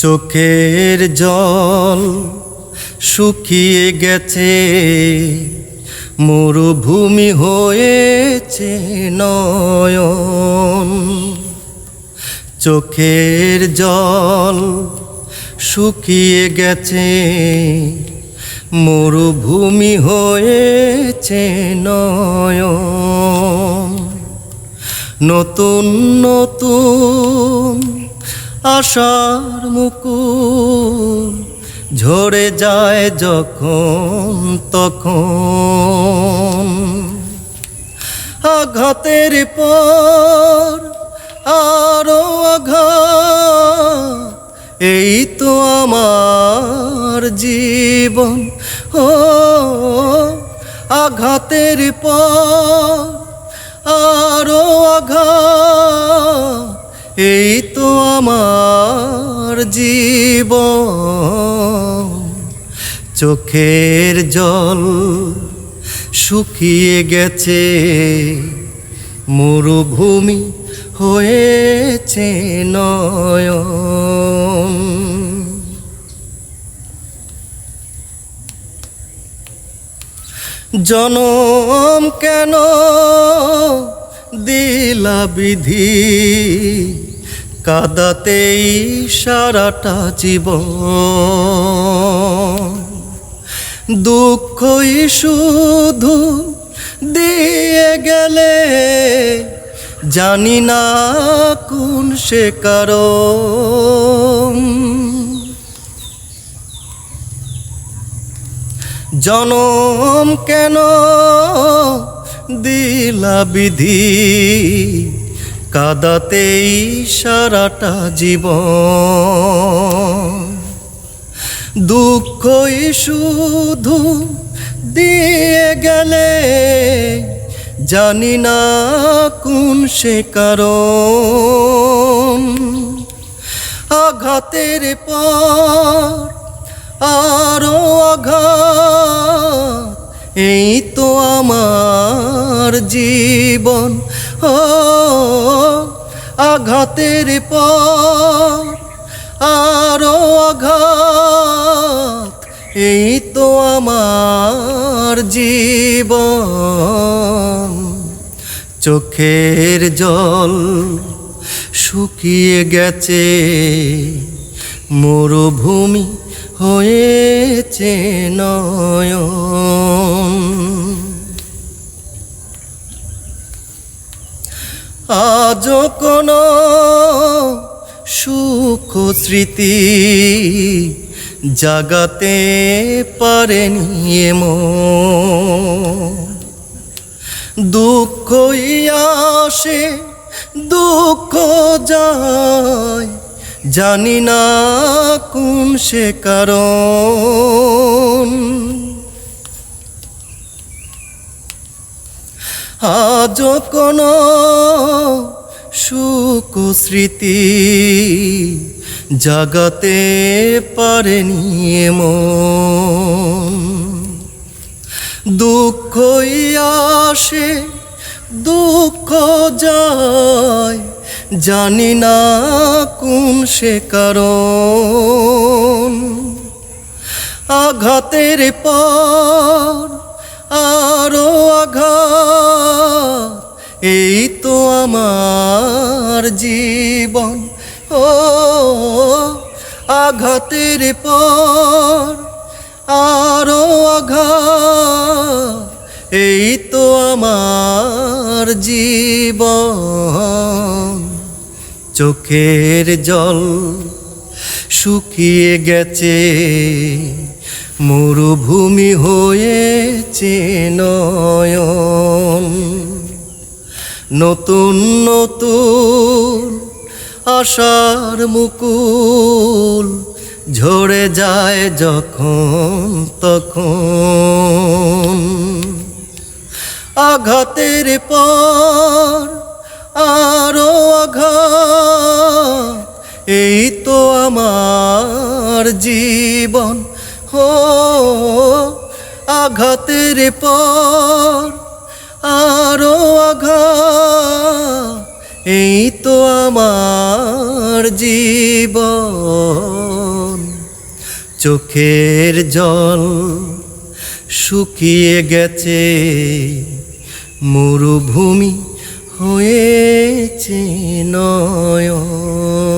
চোখের জল শুকিয়ে গেছে, মরুভূমি হয়েছে নয়ন। চোখের জল শুকিয়ে গেছে, মরুভূমি হয়েছে নয়ন। নতুন নতুন আশার মুকুল ঝরে যায় যখন তখন। আঘাতের পর আরও আঘাত, এই তো আমার জীবন। ও, আঘাতের পর আরও আঘাত এই তো আমার জীবন। চোখের জল শুকিয়ে গেছে, মরুভূমি হয়েছে নয়ন। জনম কেন দিলা বিধি? কাদাতেই সারাটা জীবন। দুঃখই শুধু দিয়ে গেলে, জানি না কোন সে কারণ। জনম কেন দিলা বিধি? কাদাতেই সারাটা জীবন। দুঃখই শুধু দিয়ে গেলে, জানি না কোন সে কারণ। আঘাতের পর আরও আঘাত, এই তো আমার জীবন। ও আঘাতের পর আরও আঘাত, এই তো আমার জীবন। চোখের জল শুকিয়ে গেছে, মরুভূমি হয়েছে নয়ন। আজ কোনো সুখ স্মৃতি জাগাতে পারেনি দুঃখই আসে, দুঃখ যায়, জানি না কোন সে কারণ। আজ কোনো সুখ স্মৃতি জাগাতে পারেনি মন দুঃখই আসে, দুঃখ যায়, জানি না কোন সে কারণ। আঘাতের পর এই তো আমার জীবন, ও আঘাতের পর আরও আঘাত। এই তো আমার জীবন, চোখের জল শুকিয়ে গেছে, মরুভূমি হয়েছে নয়ন। নতুন নতুন আশার মুকুল ঝরে যায় যখন তখন। আঘাতের পর আরও আঘাত, এই তো আমার জীবন। হো আঘাতের পর আরও আঘাত এই তো আমার জীবন। চোখের জল শুকিয়ে গেছে মরুভূমি হয়েছে নয়ন।